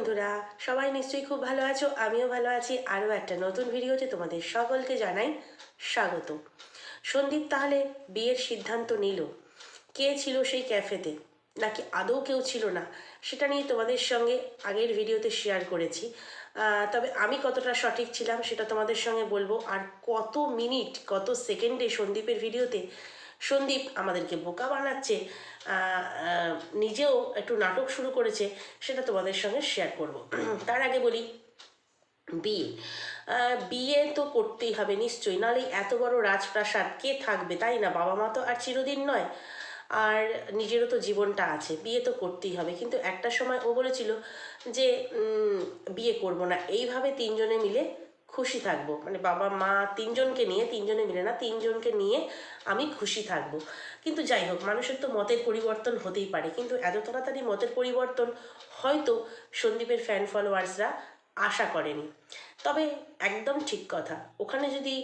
বন্ধুরা, সবাই নিশ্চয়ই খুব ভালো আছো, আমিও ভালো আছি। আরও একটা নতুন ভিডিওতে তোমাদের সকলকে জানাই স্বাগত সন্দীপ তাহলে বিয়ের সিদ্ধান্ত নিল। কে ছিল সেই ক্যাফেতে? নাকি আদৌ কেউ ছিল না? সেটা নিয়ে তোমাদের সঙ্গে আগের ভিডিওতে শেয়ার করেছি। তবে আমি কতটা সঠিক ছিলাম সেটা তোমাদের সঙ্গে বলব। আর কত মিনিট, কত সেকেন্ডে সন্দীপের ভিডিওতে সন্দীপ আমাদেরকে বোকা বানাচ্ছে নিজেও একটু নাটক শুরু করেছে, সেটা তোমাদের সঙ্গে শেয়ার করব। তার আগে বলি, বিয়ে। বিয়ে তো করতেই হবে নিশ্চয়ই, নাহলে এত বড় রাজপ্রাসাদ কে থাকবে, তাই না? বাবা মা তো আর চিরদিন নয়, আর নিজেরও তো জীবনটা আছে, বিয়ে তো করতেই হবে। কিন্তু একটা সময় ও বলেছিল যে বিয়ে করব না। এইভাবে তিনজনে মিলে খুশি থাকব। মানে বাবা, মা তিনজনকে নিয়ে, তিনজনে মিলে না, তিনজনকে নিয়ে আমি খুশি থাকব। কিন্তু যাই হোক, মানুষের তো মতের পরিবর্তন হতেই পারে। কিন্তু এত তাড়াতাড়ি মতের পরিবর্তন হয়তো সন্দীপের ফ্যান ফলোয়ার্সরা আশা করেনি। তবে একদম ঠিক কথা, ওখানে যদি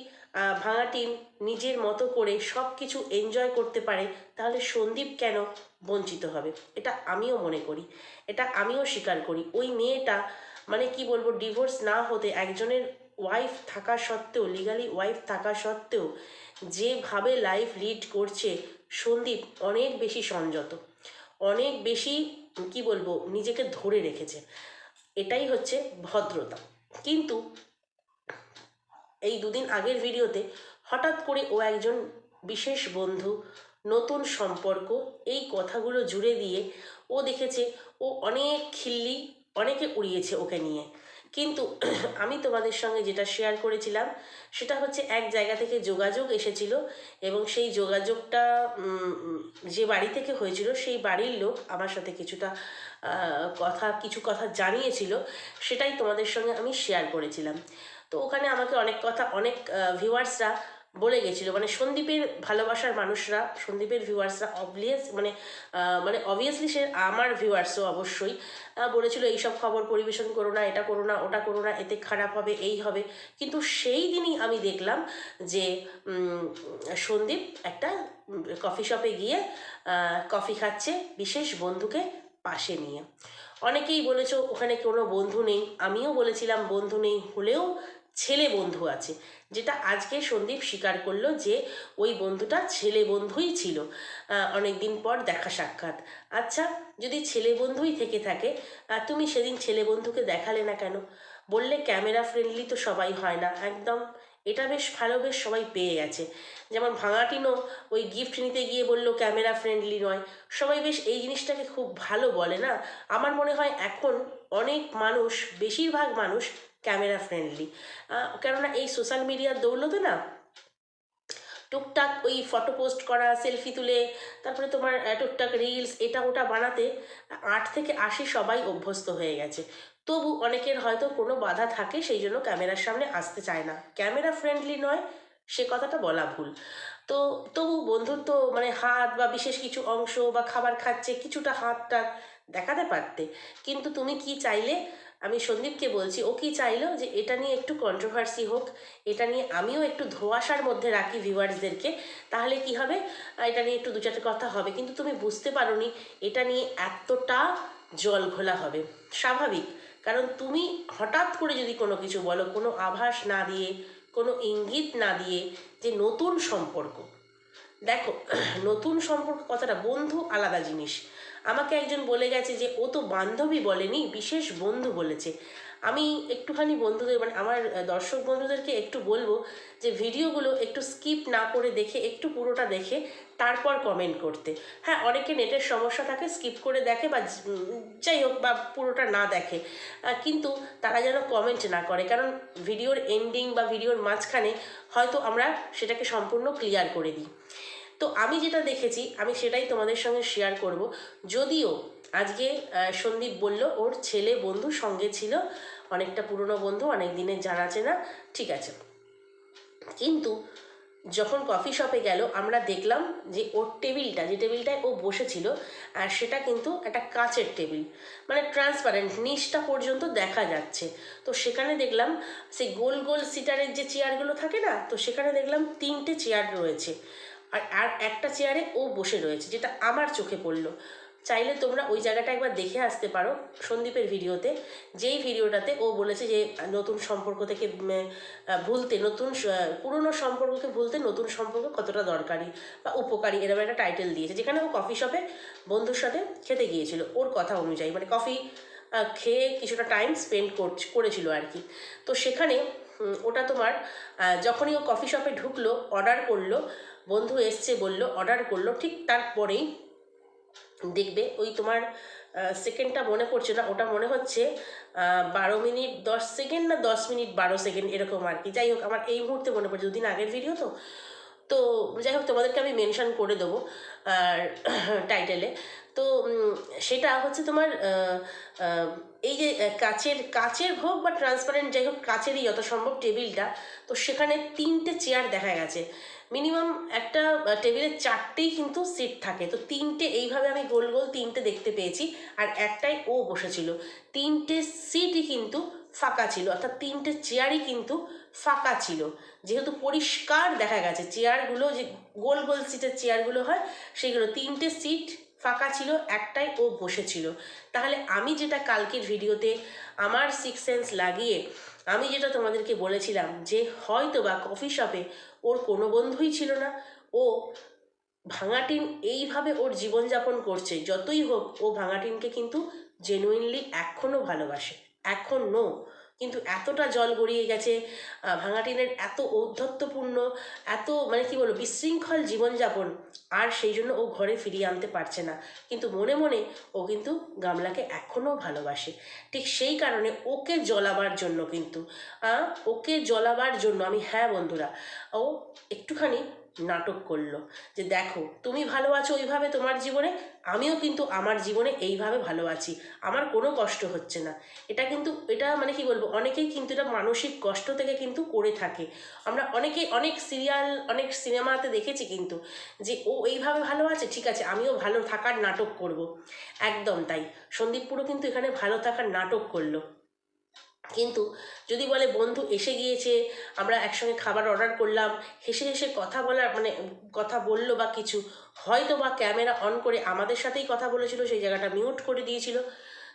ভাঙা টিম নিজের মতো করে সব কিছু এনজয় করতে পারে, তাহলে সন্দীপ কেন বঞ্চিত হবে? এটা আমিও মনে করি। এটা আমিও স্বীকার করি। ওই মেয়েটা মানে কি বলব ডিভোর্স না হতে একজনের ওয়াইফ থাকা সত্ত্বেও লিগালি ওয়াইফ থাকা সত্ত্বেও যেভাবে লাইফ লিড করছে, সন্দীপ অনেক বেশি সংযত। অনেক বেশি, কি বলব, নিজেকে ধরে রেখেছে। এটাই হচ্ছে ভদ্রতা। কিন্তু এই দুদিন আগের ভিডিওতে হঠাৎ করে ও একজন বিশেষ বন্ধু, নতুন সম্পর্ক, এই কথাগুলো জুড়ে দিয়ে ও দেখেছে, ও অনেক খিল্লি, অনেকে উড়িয়েছে ওকে নিয়ে। কিন্তু আমি তোমাদের সঙ্গে যেটা শেয়ার করেছিলাম, সেটা হচ্ছে এক জায়গা থেকে যোগাযোগ এসেছিল এবং সেই যোগাযোগটা যে বাড়ি থেকে হয়েছিল সেই বাড়ির লোক আমার সাথে কিছুটা কথা, কিছু কথা জানিয়েছিল, সেটাই তোমাদের সঙ্গে আমি শেয়ার করেছিলাম। তো ওখানে আমাকে অনেক কথা, অনেক ভিউয়ার্সরা বলে গেছিল। মানে সন্দীপের ভালোবাসার মানুষরা, সন্দীপের ভিউয়ার্সরা অবলিয়াস মানে মানে অবভিয়াসলি সে আমার ভিউয়ার্সও অবশ্যই বলেছিল, এইসব খবর পরিবেশন করো না, এটা করো না, ওটা করো না, এতে খারাপ হবে, এই হবে। কিন্তু সেই দিনই আমি দেখলাম যে সন্দীপ একটা কফি শপে গিয়ে কফি খাচ্ছে বিশেষ বন্ধুকে পাশে নিয়ে। অনেকেই বলেছ, ওখানে কোনো বন্ধু নেই। আমিও বলেছিলাম, বন্ধু নেই। হলেও ছেলে বন্ধু আছে। যেটা আজকে সন্দীপ স্বীকার করল যে ওই বন্ধুটা ছেলে বন্ধুই ছিল। অনেক দিন পর দেখা সাক্ষাৎ। আচ্ছা যদি ছেলে বন্ধুই থেকে থাকে তুমি সেদিন ছেলে বন্ধুকে দেখালে না কেন? বললে ক্যামেরা ফ্রেন্ডলি তো সবাই হয় না, একদম। এটা বেশ ভালো, বেশ সবাই পেয়ে গেছে। যেমন ভাঙাটিনও ওই গিফট নিতে গিয়ে বলল ক্যামেরা ফ্রেন্ডলি নয়। সবাই বেশ এই জিনিসটাকে খুব ভালো বলে না? আমার মনে হয় এখন অনেক মানুষ, বেশিরভাগ মানুষ ক্যামেরা ফ্রেন্ডলি কেননা এই সোশ্যাল মিডিয়ার দৌলতে না টুকটাক ওই ফটো পোস্ট করা সেলফি তুলে, তারপরে তোমার টুকটাক রিলস এটা ওটা বানাতে আট থেকে আশি সবাই অভ্যস্ত হয়ে গেছে। তবু অনেকের হয়তো কোনো বাধা থাকে, সেই জন্য ক্যামেরার সামনে আসতে চায় না। ক্যামেরা ফ্রেন্ডলি নয়, সে কথাটা বলা ভুল। তো তবু বন্ধুত্ব মানে হাত বা বিশেষ কিছু অংশ বা খাবার খাচ্ছে, কিছুটা হাতটা দেখাতে পারতে। কিন্তু তুমি কি চাইলে আমি সন্দীপকে বলছি, ও কি চাইলো যে এটা নিয়ে একটু কন্ট্রোভার্সি হোক, এটা নিয়ে আমিও একটু ধোয়াশার মধ্যে রাখি ভিউয়ার্সদেরকে তাহলে কি হবে? এটা নিয়ে একটু দু চারটে কথা হবে। কিন্তু তুমি বুঝতে পারোনি, এটা নিয়ে এতটা জল ঘোলা হবে। স্বাভাবিক, কারণ তুমি হঠাৎ করে যদি কোনো কিছু বলো, কোনো আভাস না দিয়ে, কোনো ইঙ্গিত না দিয়ে যে নতুন সম্পর্ক দেখো, নতুন সম্পর্ক কথাটা বন্ধু আলাদা জিনিস। আমাকে একজন বলে গেছে যে, ও তো বান্ধবী বলেনি, বিশেষ বন্ধু বলেছে। আমি একটুখানি বন্ধুদের মানে আমার দর্শক বন্ধুদেরকে একটু বলব যে, ভিডিওগুলো একটু স্কিপ না করে দেখে, একটু পুরোটা দেখে, তারপর কমেন্ট করতে। হ্যাঁ অনেকে নেটের সমস্যা থাকে, স্কিপ করে দেখে বা যাই হোক, বা পুরোটা না দেখে। কিন্তু তারা যেন কমেন্ট না করে, কারণ ভিডিওর এন্ডিং বা ভিডিওর মাঝখানে হয়তো আমরা সেটাকে সম্পূর্ণ ক্লিয়ার করে দিই। তো আমি যেটা দেখেছি, আমি সেটাই তোমাদের সঙ্গে শেয়ার করব। যদিও আজকে সন্দীপ বলল, ওর ছেলে বন্ধু সঙ্গে ছিল, অনেকটা পুরনো বন্ধু, অনেক দিনের জানা চেনা ঠিক আছে। কিন্তু যখন কফি শপে গেল, আমরা দেখলাম যে ওর টেবিলটা, যে টেবিলটায় ও বসেছিল, আর সেটা কিন্তু একটা কাচের টেবিল মানে ট্রান্সপারেন্ট নিচটা পর্যন্ত দেখা যাচ্ছে। তো সেখানে দেখলাম, সেই গোল গোল সিটারের যে চেয়ারগুলো থাকে না, তো সেখানে দেখলাম তিনটে চেয়ার রয়েছে। আর আর একটা চেয়ারে ও বসে রয়েছে, যেটা আমার চোখে পড়ল। চাইলে তোমরা ওই জায়গাটা একবার দেখে আসতে পারো সন্দীপের ভিডিওতে। যেই ভিডিওটাতে ও বলেছে যে, নতুন সম্পর্ক থেকে ভুলতে, নতুন পুরনো সম্পর্ককে ভুলতে নতুন সম্পর্ক কতটা দরকারি বা উপকারী এরকম একটা টাইটেল দিয়েছে, যেখানে ও কফি শপে বন্ধুর সাথে খেতে গিয়েছিল ওর কথা অনুযায়ী। মানে কফি খেয়ে কিছুটা টাইম স্পেন্ড করছে, করেছিল আর কি। তো সেখানে ওটা তোমার যখনই ও কফি শপে ঢুকলো অর্ডার করল, বন্ধু এসছে বলল অর্ডার করল, ঠিক তারপরেই দেখবে ওই তোমার সেকেন্ডটা মনে পড়ছে না, ওটা মনে হচ্ছে বারো মিনিট দশ সেকেন্ড না দশ মিনিট বারো সেকেন্ড এরকম আর কি। যাই হোক, আমার এই মুহূর্তে মনে পড়ছে, দুদিন আগের ভিডিও তো। তো যাই হোক, তোমাদেরকে আমি মেনশন করে দেবো, আর টাইটেলে তো সেটা হচ্ছে তোমার এই যে কাচের কাচের হোক বা ট্রান্সপারেন্ট যাই হোক, কাচেরই যত সম্ভব টেবিলটা, তো সেখানে তিনটে চেয়ার দেখা গেছে। মিনিমাম একটা টেবিলে চারটেই কিন্তু সিট থাকে। তো তিনটে, এইভাবে আমি গোল গোল তিনটে দেখতে পেয়েছি, আর একটাই ও বসেছিল। তিনটে সিটই কিন্তু ফাঁকা ছিল, অর্থাৎ তিনটে চেয়ারই কিন্তু ফাঁকা ছিল। যেহেতু পরিষ্কার দেখা গেছে চেয়ারগুলো যে, গোল গোল সিটের চেয়ারগুলো হয়, সেগুলো তিনটে সিট ফাঁকা ছিল, একটাই ও বসেছিল তাহলে আমি যেটা কালকের ভিডিওতে আমার সিক্স সেন্স লাগিয়ে আমি যেটা তোমাদেরকে বলেছিলাম যে হয়তো বা কফি শপে ওর কোনো বন্ধুই ছিল না। ও ভাঙাটিন এইভাবে ওর জীবনযাপন করছে, যতই হোক ও ভাঙাটিনকে কিন্তু জেনুইনলি এখনও ভালোবাসে। এখনও কিন্তু এতটা জল গড়িয়ে গেছে ভাঙাটিনের এত ঔদ্ধত্যপূর্ণ, এত মানে কি বলব, বিশৃঙ্খল জীবনযাপন, আর সেই জন্য ও ঘরে ফিরিয়ে আনতে পারছে না। কিন্তু মনে মনে ও কিন্তু গামলাকে এখনও ভালোবাসে। ঠিক সেই কারণে ওকে জ্বলাবার জন্য কিন্তু ওকে জ্বলাবার জন্য আমি হ্যাঁ বন্ধুরা, ও একটুখানি নাটক করল। যে দেখো, তুমি ভালো আছো ওইভাবে তোমার জীবনে, আমিও কিন্তু আমার জীবনে এইভাবে ভালো আছি। আমার কোনো কষ্ট হচ্ছে না। এটা কিন্তু, এটা মানে কি বলব, অনেকেই কিন্তু এটা মানসিক কষ্ট থেকে কিন্তু করে থাকে। আমরা অনেকেই অনেক সিরিয়াল অনেক সিনেমাতে দেখেছি কিন্তু, যে ও এইভাবে ভালো আছে, ঠিক আছে, আমিও ভালো থাকার নাটক করব। একদম তাই। সন্দীপ পুরো কিন্তু এখানে ভালো থাকার নাটক করল। কিন্তু যদি বলে, বন্ধু, এসে গিয়েছে, আমরা একসঙ্গে খাবার অর্ডার করলাম। হেসে হেসে কথা বলার মানে কথা বলল বা কিছু হয়তো বা ক্যামেরা অন করে আমাদের সাথেই কথা বলেছিল, সেই জায়গাটা মিউট করে দিয়েছিল।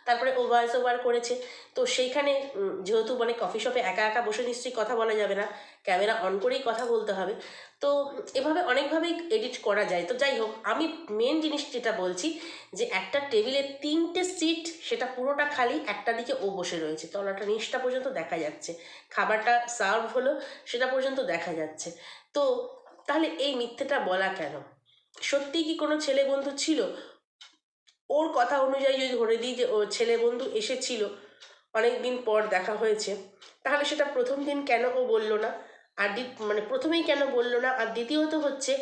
তারপরে ভয়েস ওভার করেছে। তো সেইখানে যেহেতু মানে কফি শপে একা একা বসে নিশ্চয়ই কথা বলা যাবে না ক্যামেরা অন করেই কথা বলতে হবে। তো এভাবে অনেকভাবেই এডিট করা যায়। তো যাই হোক, আমি মেন জিনিস যেটা বলছি যে একটা টেবিলে তিনটে সিট সেটা পুরোটা খালি, একটা দিকে ও বসে রয়েছে। তলাটা নিচটা পর্যন্ত দেখা যাচ্ছে। খাবারটা সার্ভ হলো, সেটা পর্যন্ত দেখা যাচ্ছে। তো তাহলে এই মিথ্যেটা বলা কেন? সত্যি কি কোনো ছেলে বন্ধু ছিল? ওর কথা অনুযায়ী যদি ধরে দিই যে ওর ছেলে বন্ধু এসেছিল অনেক দিন পর দেখা হয়েছে, তাহলে সেটা প্রথম দিন কেন ও বলল না? আর দ্বিত মানে প্রথমেই কেন বলল না? আর দ্বিতীয়ত হচ্ছে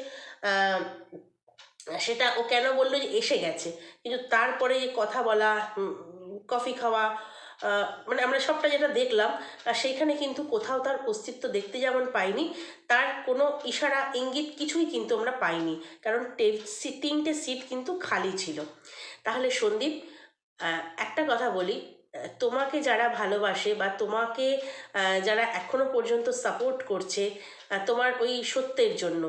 সেটা ও কেন বলল যে এসে গেছে? কিন্তু তারপরে কথা বলা কফি খাওয়া মানে আমরা সবটা যেটা দেখলাম সেইখানে কিন্তু কোথাও তার অস্তিত্ব দেখতে যেমন পাইনি, তার কোনো ইশারা, ইঙ্গিত কিছুই কিন্তু আমরা পাইনি, কারণ তিনটে সিট কিন্তু খালি ছিল। তাহলে সন্দীপ একটা কথা বলি তোমাকে যারা ভালোবাসে বা তোমাকে যারা এখনও পর্যন্ত সাপোর্ট করছে তোমার ওই সত্যের জন্য,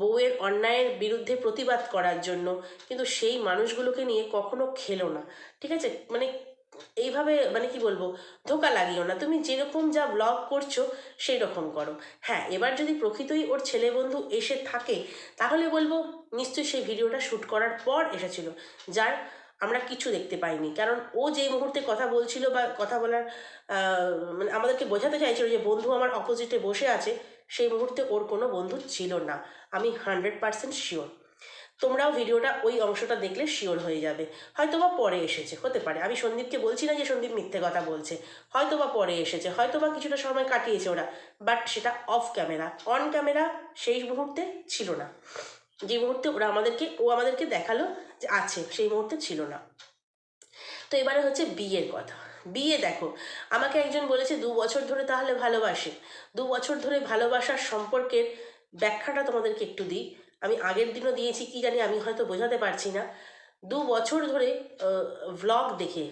বউয়ের অন্যায়ের বিরুদ্ধে প্রতিবাদ করার জন্য, কিন্তু সেই মানুষগুলোকে নিয়ে কখনো খেলো না, ঠিক আছে? মানে এইভাবে মানে কি বলব, ধোকা লাগিও না। তুমি যেরকম যা ব্লগ করছ সেই রকম করো। হ্যাঁ এবার যদি প্রকৃতই ওর ছেলে বন্ধু এসে থাকে, তাহলে বলব নিশ্চয়ই সেই ভিডিওটা শ্যুট করার পর এসেছিল, যার আমরা কিছু দেখতে পাইনি। কারণ ও যে মুহূর্তে কথা বলছিল বা কথা বলার মানে আমাদেরকে বোঝাতে চাইছিল যে বন্ধু আমার অপোজিটে বসে আছে, সেই মুহূর্তে ওর কোনো বন্ধু ছিল না। আমি হান্ড্রেড পারসেন্ট শিওর তোমরাও ভিডিওটা ওই অংশটা দেখলে শিওর হয়ে যাবে। হয়তো বা পরে এসেছে, হতে পারে। আমি সন্দীপকে বলছি না যে সন্দীপ মিথ্যে কথা বলছে। হয়তো বা পরে এসেছে হয়তো বা কিছুটা সময় কাটিয়েছে ওরা বাট সেটা অফ ক্যামেরা অন ক্যামেরা সেই মুহূর্তে ছিল না। যে মুহূর্তে ওরা আমাদেরকে, ও আমাদেরকে দেখাল যে আছে, সেই মুহূর্তে ছিল না। তো এবারে হচ্ছে বিয়ের কথা। বিয়ে দেখো, আমাকে একজন বলেছে, দু বছর ধরে তাহলে ভালোবাসে। দু বছর ধরে ভালোবাসার সম্পর্কের ব্যাখ্যাটা তোমাদেরকে একটু দিই। আমি আগের দিনও দিয়েছি, কি জানি আমি হয়তো বোঝাতে পারছি না। দু বছর ধরে ভ্লগ দেখে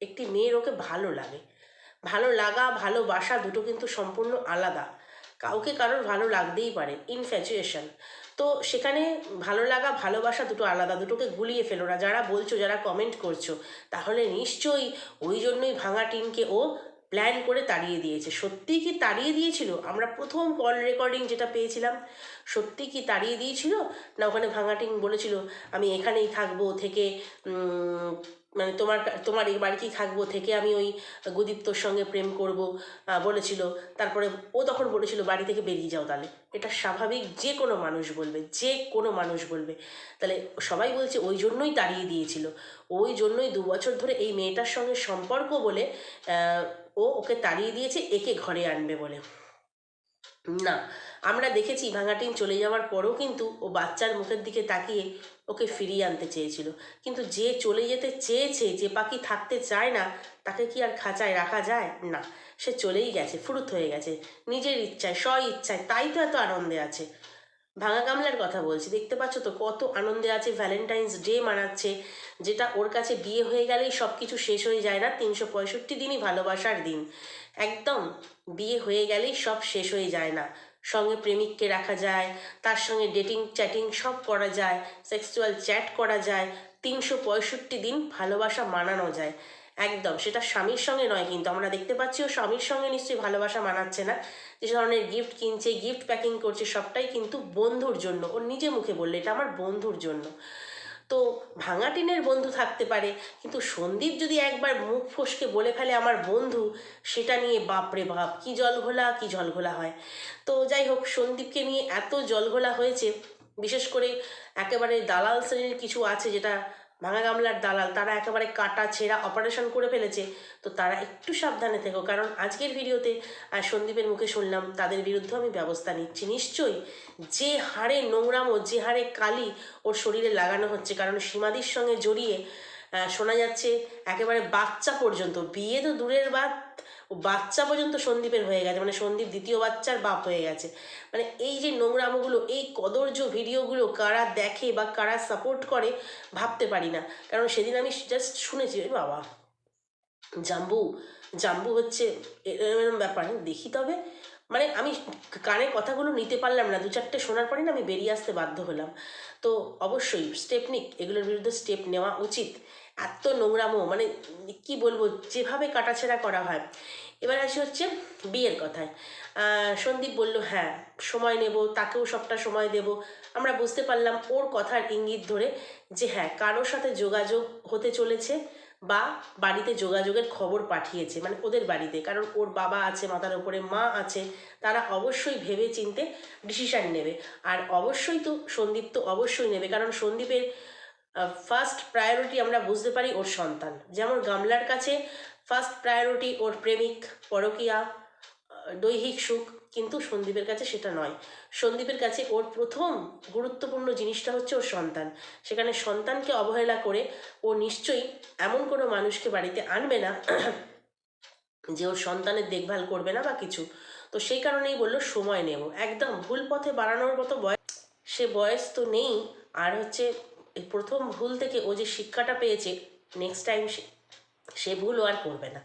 একটি মেয়ের ওকে ভালো লাগে। ভালো লাগা, ভালোবাসা দুটো কিন্তু সম্পূর্ণ আলাদা। কাউকে কারোর ভালো লাগতেই পারে ইনফ্যাচুয়েশন তো সেখানে ভালো লাগা, ভালোবাসা দুটো আলাদা, দুটোকে গুলিয়ে ফেলো না। যারা বলছো, যারা কমেন্ট করছ, তাহলে নিশ্চয়ই ওই জন্যই ভাঙা টিনকে ও প্ল্যান করে তাড়িয়ে দিয়েছে। সত্যিই কি তাড়িয়ে দিয়েছিল? আমরা প্রথম কল রেকর্ডিং যেটা পেয়েছিলাম সত্যি কি তাড়িয়ে দিয়েছিল? না, ওখানে ভাঙাটিং বলেছিল, আমি এখানেই থাকব থেকে মানে তোমার তোমার এই বাড়িতেই থাকব থেকে আমি ওই গুদীপ্তর সঙ্গে প্রেম করব। বলেছিল। তারপরে ও তখন বলেছিল, বাড়ি থেকে বেরিয়ে যাও তাহলে। এটা স্বাভাবিক যে কোনো মানুষ বলবে, যে কোনো মানুষ বলবে। তাহলে সবাই বলছে, ওই জন্যই তাড়িয়ে দিয়েছিল। ওই জন্যই দু বছর ধরে এই মেয়েটার সঙ্গে সম্পর্ক বলে ও ওকে তাড়িয়ে দিয়েছে, একে ঘরে আনবে বলে। না, আমরা দেখেছি ভাঙাটিন চলে যাওয়ার পরও কিন্তু ও বাচ্চার মুখের দিকে তাকিয়ে ওকে ফিরিয়ে আনতে চেয়েছিল। কিন্তু যে চলে যেতে চেয়েছে, যে পাখি থাকতে চায় না, তাকে কি আর খাঁচায় রাখা যায়? না, সে চলেই গেছে, ফুরুত হয়ে গেছে। নিজের ইচ্ছায়, স্ব ইচ্ছায়, তাই তো এত আনন্দে আছে। ভাঙা গামলার কথা বলছি, দেখতে পাচ্ছ তো কত আনন্দে আছে ভ্যালেন্টাইন্স ডে মানাচ্ছে। যেটা ওর কাছে বিয়ে হয়ে গেলেই সব কিছু শেষ হয়ে যায় না, তিনশো পঁয়ষট্টি দিনই ভালোবাসার দিন। একদম বিয়ে হয়ে গেলেই সব শেষ হয়ে যায় না। সঙ্গে প্রেমিককে রাখা যায়, তার সঙ্গে ডেটিং চ্যাটিং সব করা যায় সেক্সুয়াল চ্যাট করা যায়, তিনশো পঁয়ষট্টি দিন ভালোবাসা মানানো যায়। একদম, সেটা স্বামীর সঙ্গে নয় কিন্তু, আমরা দেখতে পাচ্ছি ও স্বামীর সঙ্গে নিশ্চয়ই ভালোবাসা মানাচ্ছে না। যে ধরনের গিফট কিনছে গিফট প্যাকিং করছে, সবটাই কিন্তু বন্ধুর জন্য। ওর নিজে মুখে বললে, এটা আমার বন্ধুর জন্য। তো ভাঙা টিনের বন্ধু থাকতে পারে। কিন্তু সন্দীপ যদি একবার মুখ ফসকে বলে ফেলে আমার বন্ধু, সেটা নিয়ে বাপরে বাপ, কি জলঘোলা কি জলঘোলা হয়। তো যাই হোক, সন্দীপকে নিয়ে এত জলঘোলা হয়েছে, বিশেষ করে একেবারে দালাল শ্রেণির কিছু আছে যেটা ভাঙা গামলার দালাল, তারা একেবারে কাটা, ছেঁড়া অপারেশন করে ফেলেছে। তো তারা একটু সাবধানে থেকো, কারণ আজকের ভিডিওতে আর সন্দীপের মুখে শুনলাম, তাদের বিরুদ্ধে আমি ব্যবস্থা নিচ্ছি। নিশ্চয়ই যে হারে নোংরামো, যে হারে কালি ওর শরীরে লাগানো হচ্ছে, কারণ সীমাদির সঙ্গে জড়িয়ে শোনা যাচ্ছে একেবারে বাচ্চা পর্যন্ত, বিয়ে তো দূরের বাদ বাচ্চা পর্যন্ত সন্দীপের হয়ে গেছে মানে সন্দীপ দ্বিতীয় বাচ্চার বাপ হয়ে গেছে। মানে এই যে নোংরামোগুলো, এই কদর্য ভিডিওগুলো কারা দেখে বা কারা সাপোর্ট করে ভাবতে পারি না। কারণ সেদিন আমি জাস্ট শুনেছি "এ বাবা, জাম্বু জাম্বু হচ্ছে এরম ব্যাপার, দেখি তবে। মানে আমি কানে কথাগুলো নিতে পারলাম না, দু চারটে শোনার পরে না আমি বেরিয়ে আসতে বাধ্য হলাম। তো অবশ্যই স্টেপ নিক, এগুলোর বিরুদ্ধে স্টেপ নেওয়া উচিত। এত নোংরামো মানে কি বলব, যেভাবে কাটাছেড়া করা হয়। এবার আসি হচ্ছে বিয়ের কথায়। সন্দীপ বলল হ্যাঁ সময় নেব, তাকেও সবটা সময় দেব। আমরা বুঝতে পারলাম ওর কথার ইঙ্গিত ধরে যে হ্যাঁ কারোর সাথে যোগাযোগ হতে চলেছে বা বাড়িতে যোগাযোগের খবর পাঠিয়েছে মানে ওদের বাড়িতে। কারণ ওর বাবা আছে, মাথার ওপরে মা আছে, তারা অবশ্যই ভেবে চিনতে ডিসিশান নেবে। আর অবশ্যই তো, সন্দীপ তো অবশ্যই নেবে। কারণ সন্দীপের ফার্স্ট প্রায়োরিটি আমরা বুঝতে পারি ওর সন্তান। যেমন গামলার কাছে ফার্স্ট প্রায়োরিটি ওর প্রেমিক, পরকীয়া দৈহিক সুখ, কিন্তু সন্দীপের কাছে সেটা নয়। সন্দীপের কাছে ওর প্রথম গুরুত্বপূর্ণ জিনিসটা হচ্ছে ওর সন্তান। সেখানে সন্তানকে অবহেলা করে ও নিশ্চয়ই এমন কোনো মানুষকে বাড়িতে আনবে না যে ওর সন্তানের দেখভাল করবে না বা কিছু। তো সেই কারণেই বলল, সময় নেব। একদম ভুল পথে বাড়ানোর মতো বয়স সে বয়স তো নেই। আর হচ্ছে এই প্রথম ভুল থেকে ও যে শিক্ষাটা পেয়েছে নেক্সট টাইম সে ভুল আর করবে না।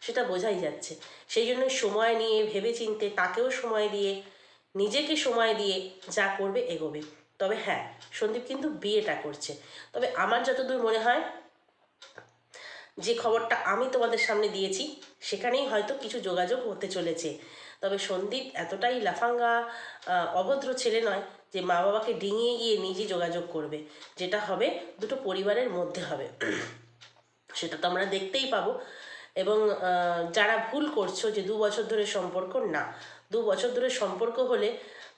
সেটা বোঝাই যাচ্ছে। সেই জন্য সময় নিয়ে ভেবে চিনতে তাকেও সময় দিয়ে, নিজেকে সময় দিয়ে যা করবে এগোবে। তবে হ্যাঁ সন্দীপ কিন্তু বিয়েটা করছে। তবে আমার যতদূর মনে হয়, যে খবরটা আমি তোমাদের সামনে দিয়েছি, সেখানেই হয়তো কিছু যোগাযোগ হতে চলেছে। তবে সন্দীপ এতটাই লাফাঙ্গা অভদ্র ছেলে নয় যে মা বাবাকে ডিঙিয়ে গিয়ে নিজে যোগাযোগ করবে, যেটা হবে দুটো পরিবারের মধ্যে হবে। সেটা তো আমরা দেখতেই পাবো। এবং যারা ভুল করছ যে দু বছর ধরে সম্পর্ক না, দু বছর ধরে সম্পর্ক হলে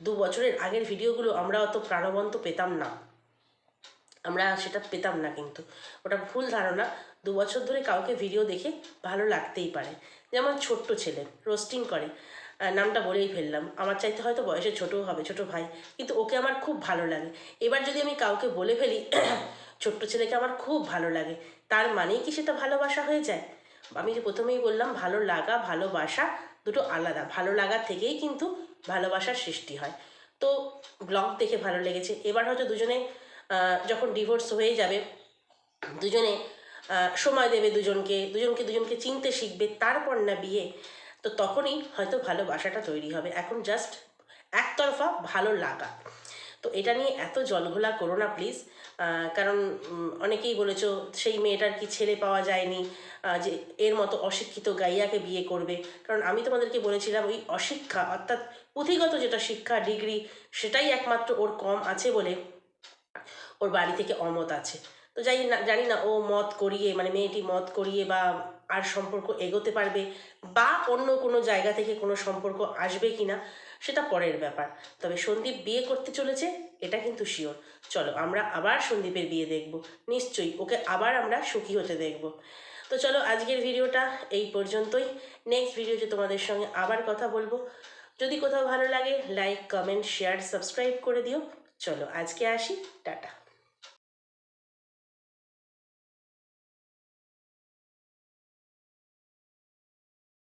দু বছরের আগের ভিডিওগুলো আমরা অত প্রাণবন্ত পেতাম না। আমরা সেটা পেতাম না কিন্তু। ওটা ভুল ধারণা। দু বছর ধরে কাউকে ভিডিও দেখে ভালো লাগতেই পারে। যেমন ছোট্ট ছেলে, রোস্টিং করে। নামটা বলেই ফেললাম। আমার চাইতে হয়তো বয়সে ছোটও হবে, ছোট ভাই। কিন্তু ওকে আমার খুব ভালো লাগে। এবার যদি আমি কাউকে বলে ফেলি, ছোট্ট ছেলেকে আমার খুব ভালো লাগে। তার মানেই কি সেটা ভালোবাসা হয়ে যায়? আমি যে প্রথমেই বললাম, ভালো লাগা, ভালোবাসা দুটো আলাদা। ভালো লাগার থেকেই কিন্তু ভালোবাসার সৃষ্টি হয়। তো ব্লগ দেখে ভালো লেগেছে। এবার হয়তো দুজনে যখন ডিভোর্স হয়ে যাবে, দুজনে সময় দেবে দুজনকে দুজনকে দুজনকে চিনতে শিখবে। তারপর না বিয়ে তো তখনই হয়তো ভালোবাসাটা তৈরি হবে। এখন জাস্ট একতরফা ভালো লাগা। তো এটা নিয়ে এত জলঘোলা করো না প্লিজ কারণ অনেকেই বলেছ, সেই মেয়েটার কি ছেলে পাওয়া যায়নি? যে এর মতো অশিক্ষিত গাইয়াকে বিয়ে করবে। কারণ আমি তোমাদেরকে বলেছিলাম, ওই অশিক্ষা অর্থাৎ পুঁথিগত যেটা শিক্ষা, ডিগ্রি, সেটাই একমাত্র ওর কম আছে বলে ওর বাড়ি থেকে অমত আছে। তো যাই না, জানি না ও মত করিয়ে মানে মেয়েটি মত করিয়ে বা আর সম্পর্ক এগোতে পারবে বা অন্য কোনো জায়গা থেকে কোনো সম্পর্ক আসবে কি না সেটা পরের ব্যাপার। তবে সন্দীপ বিয়ে করতে চলেছে, এটা কিন্তু শিওর চলো আমরা আবার সন্দীপের বিয়ে দেখব। নিশ্চয়ই ওকে আবার আমরা সুখী হতে দেখব। তো চলো আজকের ভিডিওটা এই পর্যন্তই। নেক্সট ভিডিওতে তোমাদের সঙ্গে আবার কথা বলব। যদি কোথাও ভালো লাগে লাইক কমেন্ট শেয়ার সাবস্ক্রাইব করে দিও। চলো আজকে আসি, টাটা।